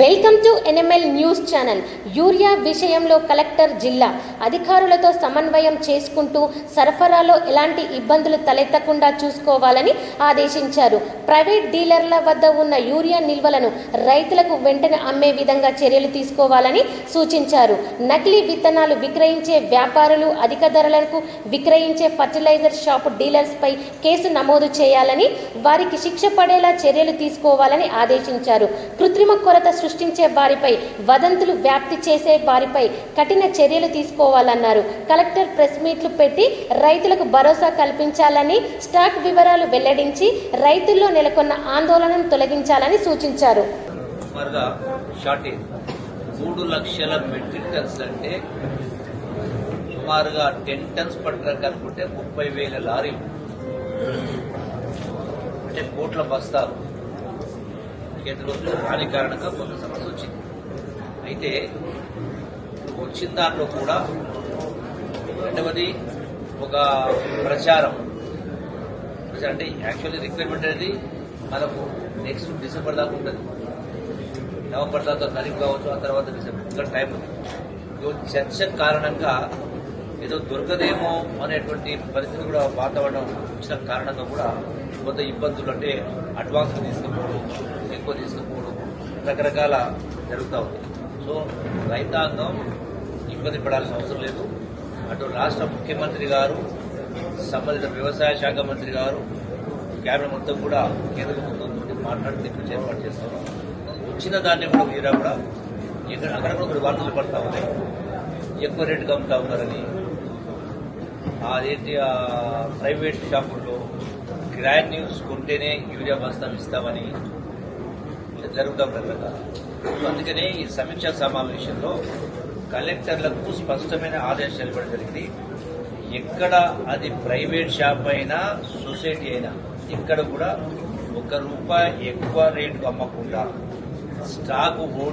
Welcome to NML news channel. Urea విషయంలో collector జిల్లా అధికారులతో సమన్వయం చేసుకుంటూ సరఫరాలో ఎలాంటి ఇబ్బందులు తలెత్తకుండా చూసుకోవాలని ఆదేశించారు. ప్రైవేట్ డీలర్ల వద్ద ఉన్న యూరియా నిల్వలను రైతులకు వెంటనే అమ్మే విధంగా చర్యలు తీసుకోవాలని సూచించారు. నకిలీ విత్తనాలు విక్రయించే వ్యాపారులు అధిక ధరలకు విక్రయించే ఫర్టిలైజర్ షాపు డీలర్స్పై కేసు నమోదు చేయాలని వారికి శిక్ష పడేలా చర్యలు తీసుకోవాలని ఆదేశించారు. కృత్రిమ కొరత సృష్టించే వారిపై వదంతులు వ్యాప్తి చేసే వారిపై కఠిన చర్యలు తీసుకోవాలన్నారు. కలెక్టర్ ప్రెస్ మీట్లు పెట్టి రైతులకు భరోసా కల్పించాలని స్టాక్ వివరాలు వెల్లడించి రైతుల్లో నెలకొన్న ఆందోళనను తొలగించాలని సూచించారు. మూడు లక్షల మెట్రిక్ టన్స్ అంటే సుమారుగా టెన్ టన్స్ పట్టడానికి అనుకుంటే ముప్పై వేల లారీలు అంటే కోట్ల బస్తాలు. కేంద్ర ప్రభుత్వం దాని కారణంగా కొంత సమస్య వచ్చింది. అయితే వచ్చిన దాంట్లో కూడా రెండవది ఒక ప్రచారం. అంటే యాక్చువల్లీ రిక్వైర్మెంట్ అనేది మనకు నెక్స్ట్ డిసెంబర్ దాకా ఉంటుంది. నవంబర్ దాకా ఖరీఫ్ కావచ్చు ఆ తర్వాత డిసెంబర్ ఇంకా టైం ఉంది. చర్చ కారణంగా ఏదో దొరకదేమో అనేటువంటి పరిస్థితి కూడా వాతావరణం వచ్చిన కారణంగా కూడా కొంత ఇబ్బందులు అంటే అడ్వాన్స్ తీసుకుపోవడం ఎక్కువ తీసుకుపోవడం రకరకాల జరుగుతూ ఉంది. సో రైతాంగం ఇబ్బంది పడాల్సిన అవసరం లేదు. అటు రాష్ట్ర ముఖ్యమంత్రి గారు సంబంధిత వ్యవసాయ శాఖ మంత్రి గారు కేబినెట్ మొత్తం కూడా కేంద్ర ప్రభుత్వంతో మాట్లాడి తెప్పించి ఏర్పాటు చేస్తాం వచ్చిన దాన్ని కూడా మీరా కూడా ఎక్కడ అక్కడ కూడా వార్తలు పడతా ఉన్నాయి. ఎక్కువ రేటు కమ్ముతా ఉన్నారని అదేంటి ప్రైవేట్ షాపుల్లో గ్రాండ్ న్యూస్ కొంటేనే యూరియా బస్తాలు ఇస్తామని ఇలా జరుగుతూ కదా. అందుకనే ఈ సమీక్షా సమావేశంలో కలెక్టర్లకు స్పష్టమైన ఆదేశాలు ఇవ్వడం జరిగింది. ఎక్కడ అది ప్రైవేట్ షాప్ అయినా సొసైటీ అయినా ఇక్కడ కూడా ఒక రూపాయి ఎక్కువ రేటుకు అమ్మకుండా స్టాక్ ఓడి